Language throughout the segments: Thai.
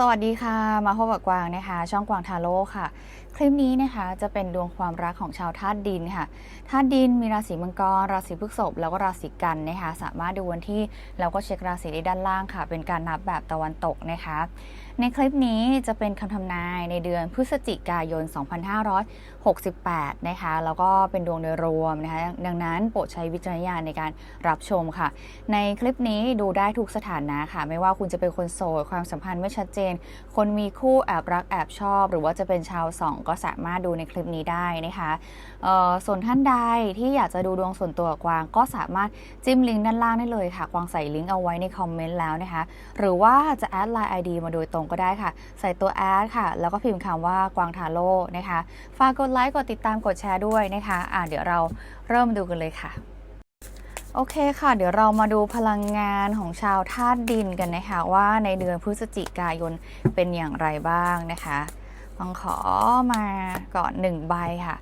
สวัสดีค่ะ มาพบกับกวางนะคะ ช่องกวางทาโร่ค่ะ คลิปนี้นะคะจะเป็นดวงความรักของชาวธาตุดินค่ะธาตุดินมีราศีมังกร ราศีพฤษภแล้วก็ราศีกันนะคะ สามารถดูวันที่แล้วก็เช็คราศีได้ด้านล่างค่ะ เป็นการนับแบบตะวันตกนะคะ ในคลิปนี้จะเป็นคำทำนายในเดือนพฤศจิกายน 2568 นะคะ แล้วก็เป็นดวงโดยรวมนะคะ ดังนั้นโปรดใช้วิจารณญาณในการรับชมค่ะ ในคลิปนี้ดูได้ทุกสถานะค่ะ ไม่ว่าคุณจะเป็นคนโสดความสัมพันธ์ไม่ชัดเจนคนมีคู่แอบรักแอบชอบ หรือว่าจะเป็นชาวสองก็สามารถดูในคลิปนี้ได้นะคะส่วนท่านใดที่อยากจะดูดวงส่วนตัวกวางก็สามารถจิ้มลิงก์ด้านล่างได้เลยค่ะ กวางใส่ลิงก์เอาไว้ในคอมเมนต์แล้วนะคะ หรือว่าจะแอดไลน์ ID มาโดยตรงก็ได้ค่ะ ใส่ตัวแอดค่ะ แล้วก็พิมพ์คำว่ากวางทาโร่นะคะ ฝากกดไลค์ กดติดตาม กดแชร์ด้วยนะคะ อะเดี๋ยวเราเริ่มดูกันเลยค่ะ โอเคค่ะ เดี๋ยวเรามาดูพลังงานของชาวธาตุดินกันนะคะว่าในเดือนพฤศจิกายนเป็นอย่างไรบ้างนะคะต้องขอมาก่อนหนึ่งใบค่ะ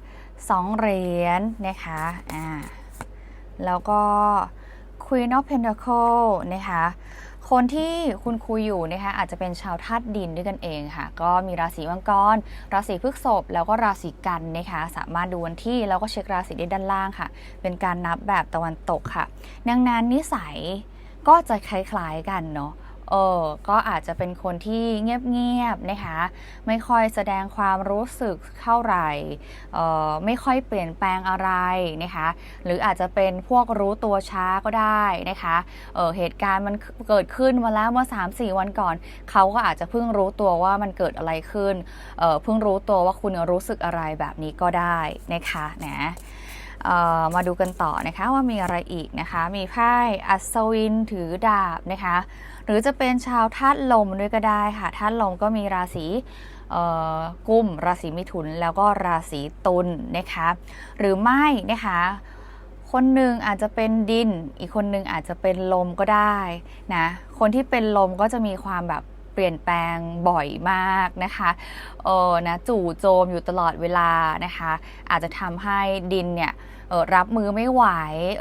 สองเหรียญนะคะอ่าแล้วก็ Queen of Pentacle นะคะ คนที่คุณคุยอยู่นะคะอาจจะเป็นชาวธาตุดินด้วยกันเองค่ะ ก็มีราศีมังกร ราศีพฤษภแล้วก็ราศีกันนะคะสามารถดูวันที่แล้วก็เช็คราศีได้ด้านล่างค่ะ เป็นการนับแบบตะวันตกค่ะ ดังนั้นนิสัยก็จะคล้ายๆกันเนาะ เออก็อาจจะเป็นคนที่เงียบๆนะคะ ไม่ค่อยแสดงความรู้สึกเท่าไหร่เอ่อไม่ค่อยเปลี่ยนแปลงอะไรนะคะ หรืออาจจะเป็นพวกรู้ตัวช้าก็ได้นะคะเออเหตุการณ์มันเกิดขึ้นมาแล้วเมื่อ 3-4 วันก่อน เขาก็อาจจะเพิ่งรู้ตัวว่ามันเกิดอะไรขึ้นเออเพิ่งรู้ตัวว่าคุณรู้สึกอะไรแบบนี้ก็ได้นะคะนะ มาดูกันต่อนะคะว่ามีอะไรอีกนะคะ มีไพ่อัศวินถือดาบนะคะ หรือจะเป็นชาวธาตุลมด้วยก็ได้ค่ะธาตุลมก็มีราศีกุมราศีมิถุนแล้วก็ราศีตุลนะคะ หรือไม่นะคะคนหนึ่งอาจจะเป็นดิน อีกคนหนึ่งอาจจะเป็นลมก็ได้นะ คนที่เป็นลมก็จะมีความแบบ เปลี่ยนแปลงบ่อยมากนะคะเออนะจู่โจมอยู่ตลอดเวลานะคะ อาจจะทำให้ดินเนี่ยรับมือไม่ไหว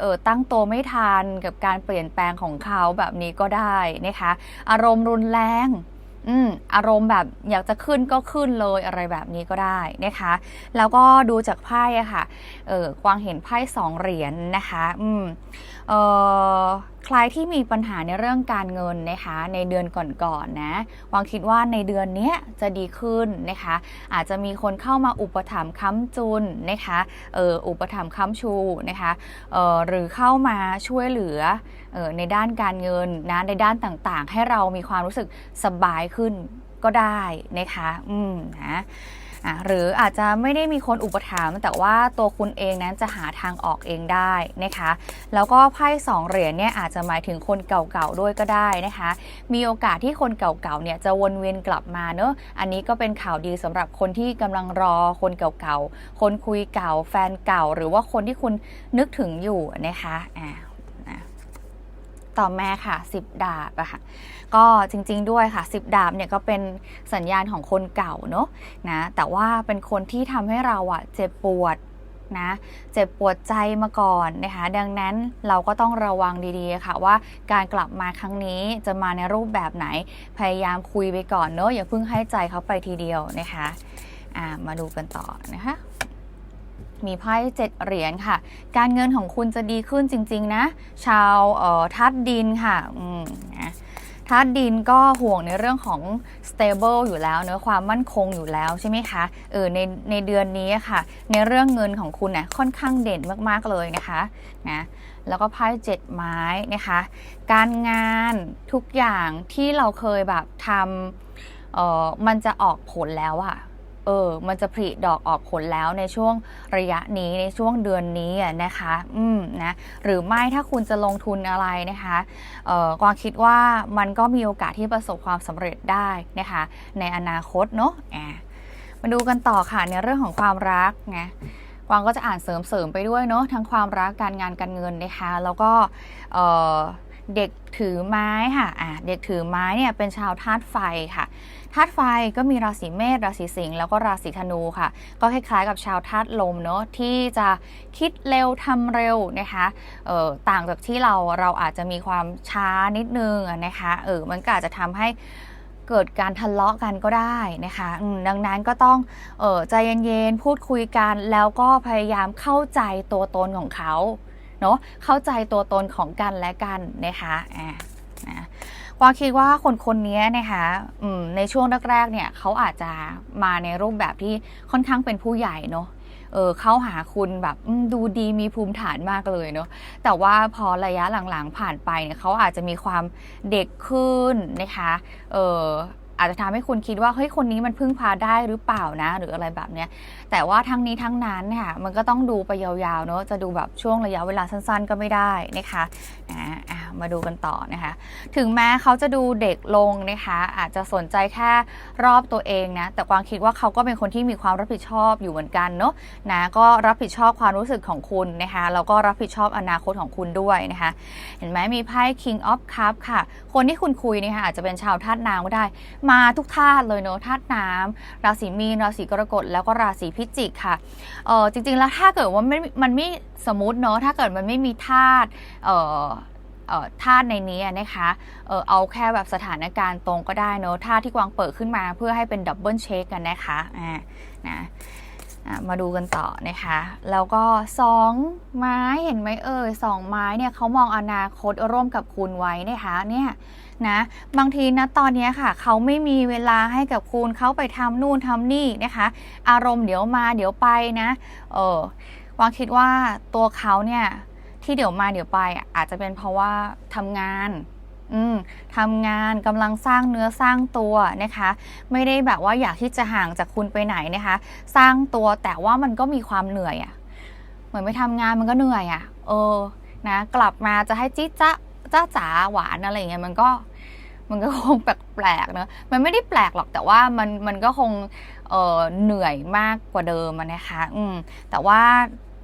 เออตั้งตัวไม่ทันกับการเปลี่ยนแปลงของเขาแบบนี้ก็ได้นะคะ อารมณ์รุนแรงอืมอารมณ์แบบอยากจะขึ้นก็ขึ้นเลยอะไรแบบนี้ก็ได้นะคะ แล้วก็ดูจากไพ่อะค่ะเออกวางเห็นไพ่สองเหรียญนะคะ อืมเออ ใครที่มีปัญหาในเรื่องการเงินนะคะในเดือนก่อนๆนะวางคิดว่าในเดือนนี้จะดีขึ้นนะคะอาจจะมีคนเข้ามาอุปถัมภ์ค้ำจุนนะคะเอออุปถัมภ์ค้ำชูนะคะเออหรือเข้ามาช่วยเหลือเออในด้านการเงินนะในด้านต่างๆ ให้เรามีความรู้สึกสบายขึ้นก็ได้นะคะอืมนะ อะหรืออาจจะไม่ได้มีคนอุปถัมภ์แต่ว่าตัวคุณเองนั้นจะหาทางออกเองได้นะคะ แล้วก็ไพ่สองเหรียญเนี่ยอาจจะหมายถึงคนเก่าๆด้วยก็ได้นะคะ มีโอกาสที่คนเก่าๆเนี่ยจะวนเวียนกลับมาเนอะอันนี้ก็เป็นข่าวดีสำหรับคนที่กำลังรอคนเก่าๆคนคุยเก่าแฟนเก่า หรือว่าคนที่คุณนึกถึงอยู่นะคะอ่านะ ต่อแมาค่ะ 10 ดาบอะค่ะก็จริงๆด้วยค่ะ 10 ดาบเนี่ยก็เป็นสัญญาณของคนเก่าเนอะนะแต่ว่าเป็นคนที่ทำให้เราอะเจ็บปวดนะเจ็บปวดใจมาก่อนนะคะดังนั้นเราก็ต้องระวังดีๆค่ะว่าการกลับมาครั้งนี้จะมาในรูปแบบไหนพยายามคุยไปก่อนเนอะอย่าเพิ่งให้ใจเขาไปทีเดียวนะคะมาดูกันต่อนะคะ มีไพ่เจ็ดเหรียญค่ะ การเงินของคุณจะดีขึ้นจริง ๆ นะ ชาวเอ่อทัดดินค่ะอืมนะทัดดินก็ห่วงในเรื่องของ stable อยู่แล้วเนื้อความมั่นคงอยู่แล้วใช่ไหมคะเออในในเดือนนี้ค่ะ ในเรื่องเงินของคุณนะค่อนข้างเด่นมากๆเลยนะคะนะแล้วก็ไพ่เจ็ดไม้นะคะ การงานทุกอย่างที่เราเคยแบบทำเออมันจะออกผลแล้วอะ เออ มันจะผลิดอกออกผลแล้วในช่วงระยะนี้ในช่วงเดือนนี้นะคะ อืมนะ หรือไม่ถ้าคุณจะลงทุนอะไรนะคะ เอ่อกวางคิดว่ามันก็มีโอกาสที่ประสบความสำเร็จได้นะคะ ในอนาคตเนาะอะมาดูกันต่อค่ะในเรื่องของความรักนะกวางก็จะอ่านเสริมๆไปด้วยเนาะทั้งความรักการงานการเงินนะคะ แล้วก็เอ่อ เด็กถือไม้ค่ะอะเด็กถือไม้เนี่ยเป็นชาวธาตุไฟค่ะธาตุไฟก็มีราศีเมษราศีสิงห์แล้วก็ราศีธนูค่ะ ก็คล้ายๆกับชาวธาตุลมเนอะที่จะคิดเร็วทำเร็วนะคะเออต่างจากที่เราเราอาจจะมีความช้านิดนึงนะคะเออมันก็อาจจะทำให้เกิดการทะเลาะกันก็ได้นะคะดังนั้นก็ต้องออใจเย็นๆพูดคุยกันแล้วก็พยายามเข้าใจตัวตนของเขา เนาะเข้าใจตัวตนของกันและกันนะคะอ่านะกวางคิดว่าคนคนนี้นะคะในช่วงแรกๆเนี่ยเขาอาจจะมาในรูปแบบที่ค่อนข้างเป็นผู้ใหญ่เนาะเออเข้าหาคุณแบบดูดีมีภูมิฐานมากเลยเนาะแต่ว่าพอระยะหลังๆผ่านไปเนี่ยเขาอาจจะมีความเด็กขึ้นนะคะเออ อาจจะทำให้คุณคิดว่าเฮ้ยคนนี้มันพึ่งพาได้หรือเปล่านะ หรืออะไรแบบเนี้ยแต่ว่าทั้งนี้ทั้งนั้นค่ะมันก็ต้องดูไปยาวๆเนอะจะดูแบบช่วงระยะเวลาสั้นๆ ก็ไม่ได้นะคะนะมาดูกันต่อนะคะ ถึงแม้เขาจะดูเด็กลงนะคะ อาจจะสนใจแค่รอบตัวเองนะแต่กวางคิดว่าเขาก็เป็นคนที่มีความรับผิดชอบอยู่เหมือนกันเนาะนะก็รับผิดชอบความรู้สึกของคุณนะคะแล้วก็รับผิดชอบอนาคตของคุณด้วยนะคะ เห็นไหมมีไพ่ King of Cup ค่ะ คนที่คุณคุยนะคะอาจจะเป็นชาวธาตุน้ำก็ได้มาทุกธาตุเลยเนาะธาตุน้ำราศีมีนราศีกรกฎแล้วก็ราศีพิจิกค่ะเออจริง ๆ แล้วถ้าเกิดว่าไม่มันไม่สมมติเนาะถ้าเกิดมันไม่มีธาตุเอ่อธาตุในนี้นะคะเออเอาแค่แบบสถานการณ์ตรงก็ได้เนาะธาตุที่กวางเปิดขึ้นมาเพื่อให้เป็นดับเบิลเช็คกันนะคะอ่านะอะมาดูกันต่อนะคะ แล้วก็สองไม้เห็นไหมเอ่ยสองไม้เนี่ยเขามองอนาคตร่วมกับคุณไว้นะคะเนี่ย นะบางทีนะตอนนี้ค่ะ เขาไม่มีเวลาให้กับคุณเขาไปทำนู่นทำนี่นะคะ อารมณ์เดี๋ยวมาเดี๋ยวไปนะเออวางคิดว่าตัวเขาเนี่ยที่เดี๋ยวมาเดี๋ยวไปอาจจะเป็นเพราะว่าทำงานทำงานกำลังสร้างเนื้อสร้างตัวนะคะ ไม่ได้แบบว่าอยากที่จะห่างจากคุณไปไหนนะคะ สร้างตัวแต่ว่ามันก็มีความเหนื่อยอะ่ะ เหมือนไปทำงานมันก็เหนื่อยอะ่ะ เออนะกลับมาจะให้จิ๊จ้า จ้าจ๋าหวานอะไรอย่างเงี้ยมันก็มันก็คงแปลกๆเนะมันไม่ได้แปลกหรอกแต่ว่ามันมันก็คงเออเหนื่อยมากกว่าเดิมนะคะอืมแต่ว่า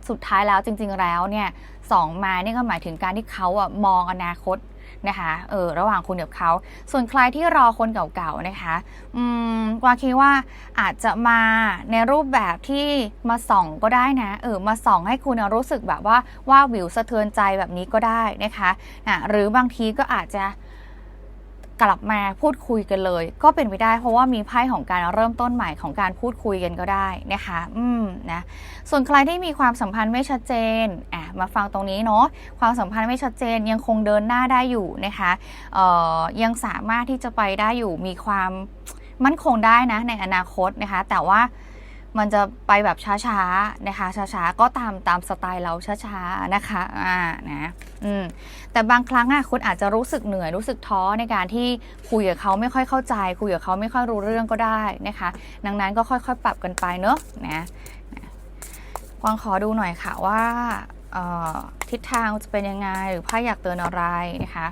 สุดท้ายแล้วจริง ๆแล้วเนี่ยสองมาเนี่ยก็หมายถึงการที่เขาอะมองอนาคต นะคะเออระหว่างคุณกับเขา ส่วนใครที่รอคนเก่าๆนะคะอืมกวาคิดว่าอาจจะมาในรูปแบบที่มาส่องก็ได้นะเออมาส่องให้คุณรู้สึกแบบว่าว่าวิวสะเทือนใจแบบนี้ก็ได้นะคะอะหรือบางทีก็อาจจะ กลับมาพูดคุยกันเลย ก็เป็นไปได้เพราะว่ามีไพ่ของการเริ่มต้นใหม่ของการพูดคุยกันก็ได้นะคะ อืมนะส่วนใครที่มีความสัมพันธ์ไม่ชัดเจนอะมาฟังตรงนี้เนาะความสัมพันธ์ไม่ชัดเจนยังคงเดินหน้าได้อยู่นะคะเอ่อยังสามารถที่จะไปได้อยู่มีความมั่นคงได้นะในอนาคตนะคะ แต่ว่า มันจะไปแบบช้าๆนะคะ ช้าๆ ก็ตามตามสไตล์เราช้าๆนะคะอ่านะอืมแต่บางครั้งอะคุณอาจจะรู้สึกเหนื่อยรู้สึกท้อในการที่คุยกับเขาไม่ค่อยเข้าใจ คุยกับเขาไม่ค่อยรู้เรื่องก็ได้นะคะ ดังนั้นก็ค่อยๆ ปรับกันไปเนอะนะนะกวางขอดูหน่อยค่ะว่าออทิศทางจะเป็นยังไงหรือไพ่อยากเตือนอะไรนะคะ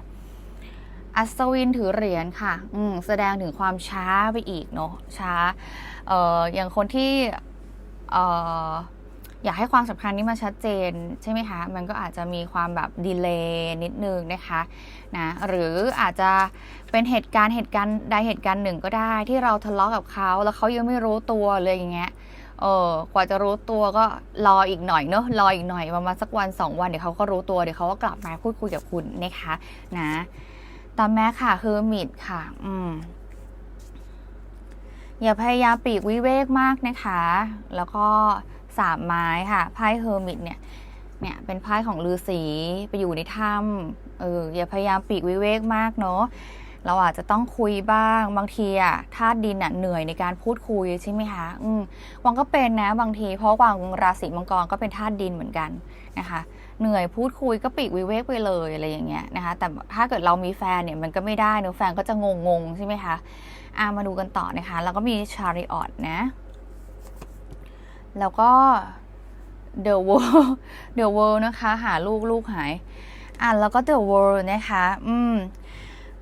อัศวินถือเหรียญค่ะอืมแสดงถึงความช้าไปอีกเนอะช้าเอ่ออย่างคนที่เอ่ออยากให้ความสัมพันธ์นี้มาชัดเจนใช่ไหมคะ มันก็อาจจะมีความแบบดีเลย์นิดนึงนะคะนะหรืออาจจะเป็นเหตุการณ์เหตุการณ์ใดเหตุการณ์หนึ่งก็ได้ที่เราทะเลาะกับเขาแล้วเขายังไม่รู้ตัวเลยอย่างเงี้ยเออกว่าจะรู้ตัวก็รออีกหน่อยเนอะรออีกหน่อยประมาณสักวันสองวันเดี๋ยวเขาก็รู้ตัวเดี๋ยวเขาก็กลับมาพูดคุยกับคุณนะคะนะ ตาแม้ค่ะคือร์มิดค่ะ อืมอย่าพยายามปีกวิเวกมากนะคะ แล้วก็สามไม้ค่ะ ไพ่เฮอร์มิตเนี่ย เนี่ยเป็นไพ่ของฤาษีไปอยู่ในถ้ำเอออย่าพยายามปีกวิเวกมากเนาะ เราอาจจะต้องคุยบ้าง บางทีอะธาตุดินอะเหนื่อยในการพูดคุยใช่ไหมคะ อืมวังก็เป็นนะบางที เพราะวังราศีมังกรก็เป็นธาตุดินเหมือนกันนะคะ เหนื่อยพูดคุยก็ปีกวิเวกไปเลยอะไรอย่างเงี้ยนะคะ แต่ถ้าเกิดเรามีแฟนเนี่ยมันก็ไม่ได้เนอะแฟนก็จะงงงใช่ไหมคะอ่ามาดูกันต่อนะคะ แล้วก็มีชาริออตนะ แล้วก็ The World The World นะคะ หาลูกลูกหายอะแล้วก็ The World นะคะ อืม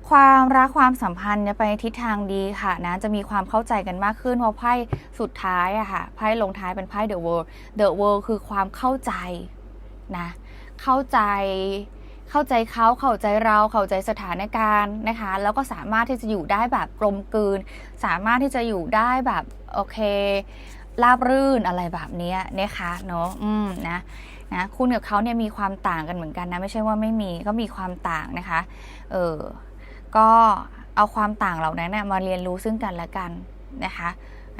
ความรักความสัมพันธ์เนี่ยไปทิศทางดีค่ะนะจะมีความเข้าใจกันมากขึ้นเพราะไพ่สุดท้ายอะค่ะไพ่ลงท้ายเป็นไพ่ The World The World คือความเข้าใจนะ เข้าใจเข้าใจเขาเข้าใจเราเข้าใจสถานการณ์นะคะ แล้วก็สามารถที่จะอยู่ได้แบบกลมกลืน สามารถที่จะอยู่ได้แบบโอเคราบรื่นอะไรแบบนี้นะคะเนาะอืมนะนะคุณกับเขาเนี่ยมีความต่างกันเหมือนกันนะไม่ใช่ว่าไม่มีก็มีความต่างนะคะเออก็เอาความต่างเหล่านั้นนะมาเรียนรู้ซึ่งกันและกันนะคะ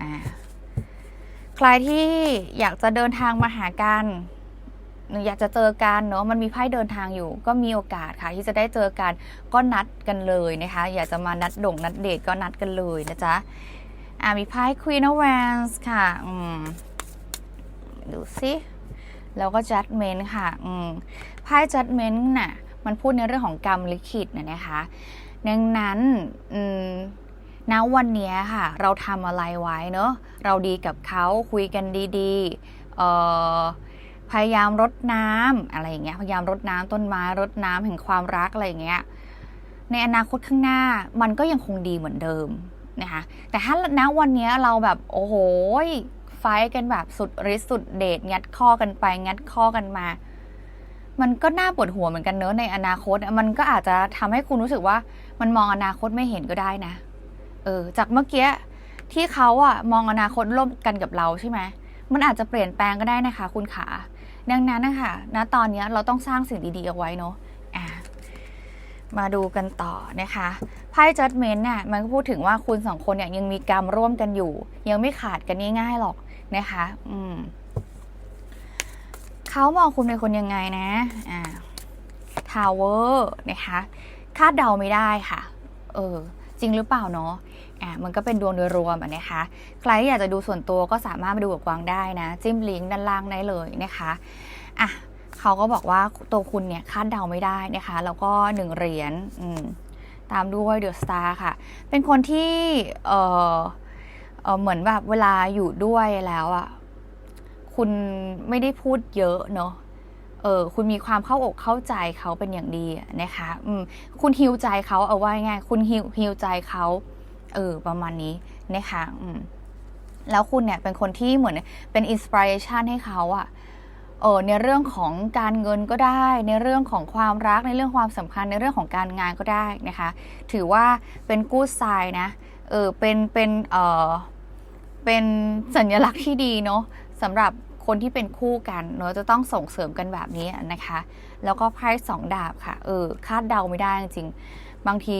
อ่าใครที่อยากจะเดินทางมาหากันหรื ออยากจะเจอกันเนาะมันมีไพ่เดินทางอยู่ ก็มีโอกาสค่ะที่จะได้เจอกันก็นัดกันเลยนะคะ อยากจะมานัดด่งนัดเดทก็นัดกันเลยนะจ๊ะอ่ามีไพ่ Queen of Wands ค่ะอืมดูสิแล้วก็ Judgment ค่ะอืมไพ่ Judgment น่ะมันพูดในเรื่องของกรรมลิขิตนะนะคะดังนั้นอืมณวันนี้ค่ะ เราทำอะไรไว้เนอะเราดีกับเขาคุยกันดีๆเอ่อ พยายามรดน้ำอะไรอย่างเงี้ยพยายามรดน้ำต้นไม้รดน้ำแห่งความรักอะไรอย่างเงี้ยในอนาคตข้างหน้ามันก็ยังคงดีเหมือนเดิมนะคะแต่ถ้าณวันนี้เราแบบโอ้โหไฟกันแบบสุดฤทธิ์สุดเดชงัดข้อกันไป งัดข้อกันมา มันก็น่าปวดหัวเหมือนกันเนอะในอนาคต มันก็อาจจะทำให้คุณรู้สึกว่ามันมองอนาคตไม่เห็นก็ได้นะ เออ จากเมื่อกี้ที่เขาอะมองอนาคตร่วมกันกับเราใช่ไหมมันอาจจะเปลี่ยนแปลงก็ได้นะคะ คุณขา ดังนั้นนะคะณตอนนี้เราต้องสร้างสิ่งดีๆเอาไว้เนาะมาดูกันต่อนะคะไพ่ judgment น่ะมันก็พูดถึงว่าคุณสองคนเนี่ยยังมีกรรมร่วมกันอยู่ ยังไม่ขาดกันง่ายๆหรอกนะคะอืมเขามองคุณเป็นคนยังไงนะอ่าทาวเวอร์นะคะคาดเดาไม่ได้ค่ะ เออ จริงหรือเปล่าเนาะ อ่ามันก็เป็นดวงโดยรวมอะนะคะ ใครอยากจะดูส่วนตัวก็สามารถมาดูกับกวางได้นะ จิ้มลิงก์ด้านล่างได้เลยนะคะอะเขาก็บอกว่าตัวคุณเนี่ยคาดเดาไม่ได้นะคะ แล้วก็หนึ่งเหรียญตามด้วยเดอะสตาร์ค่ะ เป็นคนที่เออเออเหมือนแบบเวลาอยู่ด้วยแล้วอะคุณไม่ได้พูดเยอะเนาะเออคุณมีความเข้าอกเข้าใจเขาเป็นอย่างดีนะคะ อืมคุณฮิวใจเขาเอาไว้ง่ายคุณฮิวฮิวใจเขา เออประมาณนี้นะคะอืมแล้วคุณเนี่ยเป็นคนที่เหมือนเป็นอินสปิเรชันให้เขาอะเออในเรื่องของการเงินก็ได้ ในเรื่องของความรักในเรื่องความสำคัญในเรื่องของการงานก็ได้นะคะ ถือว่าเป็นกู้ไซน์นะเออเป็นเป็นเออเป็นสัญลักษณ์ที่ดีเนาะสำหรับคนที่เป็นคู่กันเนาะจะต้องส่งเสริมกันแบบนี้นะคะ แล้วก็ไพ่สองดาบค่ะเออคาดเดาไม่ได้จริงบางที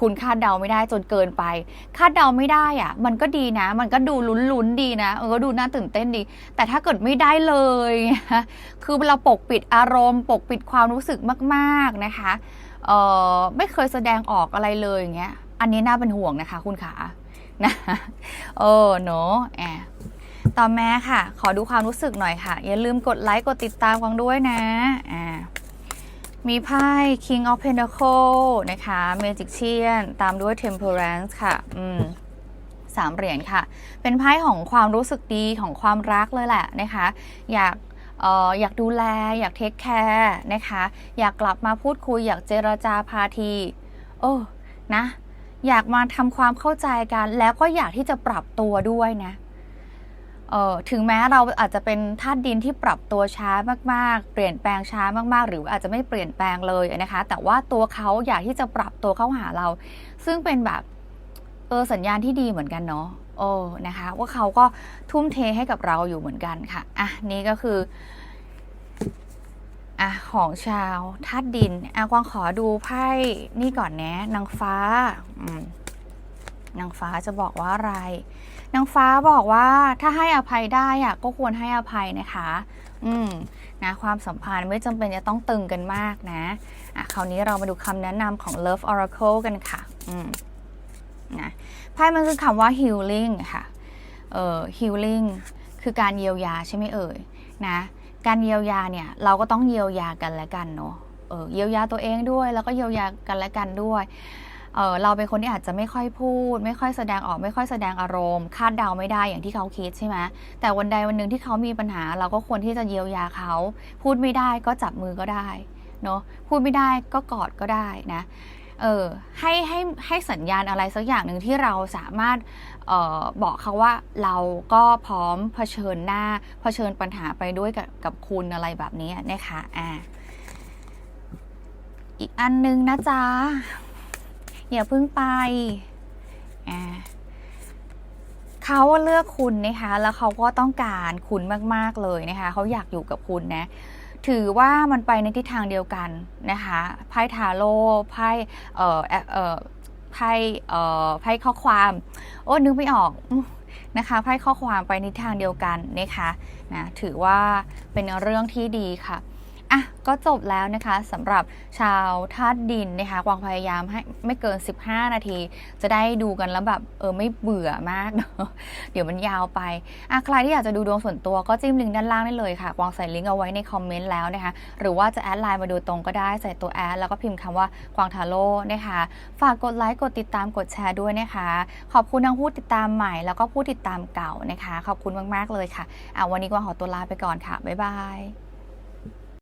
คุณคาดเดาไม่ได้จนเกินไป คาดเดาไม่ได้อะมันก็ดีนะ มันก็ดูลุ้นๆดีนะเออก็ดูน่าตื่นเต้นดี แต่ถ้าเกิดไม่ได้เลย คือเราปกปิดอารมณ์ ปกปิดความรู้สึกมากๆนะคะเออไม่เคยแสดงออกอะไรเลยอย่างเงี้ย อันนี้น่าเป็นห่วงนะคะ คุณขานะเออเนาะแอบต่อแม่ค่ะ ขอดูความรู้สึกหน่อยค่ะ อย่าลืมกดไลค์กดติดตามกันด้วยนะอ่า มีไพ่ King of Pentacle นะคะ Magician ตามด้วย Temperance ค่ะ อืมสามเหรียญค่ะ เป็นไพ่ของความรู้สึกดีของความรักเลยแหละนะคะ อยากเอออยากดูแล อยากเทคแคร์นะคะ อยากกลับมาพูดคุย อยากเจรจาพาที โอ้นะ อยากมาทำความเข้าใจกัน แล้วก็อยากที่จะปรับตัวด้วยนะ เอ่อถึงแม้เราอาจจะเป็นธาตุดินที่ปรับตัวช้ามากๆ เปลี่ยนแปลงช้ามากๆ หรืออาจจะไม่เปลี่ยนแปลงเลยนะคะ แต่ว่าตัวเขาอยากที่จะปรับตัวเข้าหาเรา ซึ่งเป็นแบบเออสัญญาณที่ดีเหมือนกันเนาะโอ้นะคะ ว่าเขาก็ทุ่มเทให้กับเราอยู่เหมือนกันค่ะอะนี่ก็คืออะของชาวธาตุดินอะกวางขอดูไพ่นี่ก่อนนะนางฟ้าอืม นางฟ้าจะบอกว่าอะไร นางฟ้าบอกว่าถ้าให้อภัยได้อะก็ควรให้อภัยนะคะ อืมนะความสัมพันธ์ไม่จำเป็นจะต้องตึงกันมากนะอะคราวนี้เรามาดูคำแนะนำของ Love Oracle กันค่ะ อืมนะไพ่มันคือคำว่า healing ค่ะ เอ่อ healing คือการเยียวยาใช่ไหมเอ่ยนะ การเยียวยาเนี่ยเราก็ต้องเยียวยากันและกันเนาะ เออเยียวยาตัวเองด้วยแล้วก็เยียวยากันและกันด้วย เออเราเป็นคนที่อาจจะไม่ค่อยพูด ไม่ค่อยแสดงออกไม่ค่อยแสดงอารมณ์ คาดเดาไม่ได้อย่างที่เขาคิดใช่ไหมแต่วันใดวันหนึ่งที่เขามีปัญหา เราก็ควรที่จะเยียวยาเขา พูดไม่ได้ก็จับมือก็ได้เนาะพูดไม่ได้ก็กอดก็ได้นะเออให้ให้ให้สัญญาณอะไรสักอย่างหนึ่งที่เราสามารถเออบอกเขาว่าเราก็พร้อมเผชิญหน้าเผชิญปัญหาไปด้วยกับกับคุณอะไรแบบนี้นะคะอ่าอีกอันนึงนะจ๊ะ อย่าเพิ่งไปเขาเลือกคุณนะคะ แล้วเขาก็ต้องการคุณมากๆเลยนะคะ เขาอยากอยู่กับคุณนะ ถือว่ามันไปในทิศทางเดียวกันนะคะ ไพ่ทาโร่ ไพ่เอ่อเอ่อพ่เอ่อไพ่ข้อความ โอ้ นึกไม่ออกนะคะ ไพ่ข้อความไปในทางเดียวกันนะคะ นะ ถือว่าเป็นเรื่องที่ดีค่ะ อะก็จบแล้วนะคะสำหรับชาวธาตุดินนะคะกวางพยายามให้ไม่เกิน 15 นาที จะได้ดูกันแล้วแบบเออไม่เบื่อมากเนอะเดี๋ยวมันยาวไปอะใครที่อยากจะดูดวงส่วนตัวก็จิ้มลิงก์ด้านล่างได้เลยค่ะกวางใส่ลิงก์เอาไว้ในคอมเมนต์แล้วนะคะหรือว่าจะแอดไลน์มาดูตรงก็ได้ใส่ตัวแอดแล้วก็พิมพ์คำว่ากวางทาโร่นะคะฝากกดไลค์กดติดตามกดแชร์ด้วยนะคะ ขอบคุณทั้งผู้ติดตามใหม่แล้วก็ผู้ติดตามเก่านะคะ ขอบคุณมากๆเลยค่ะอะวันนี้กวางขอตัวลาไปก่อนค่ะบ๊ายบาย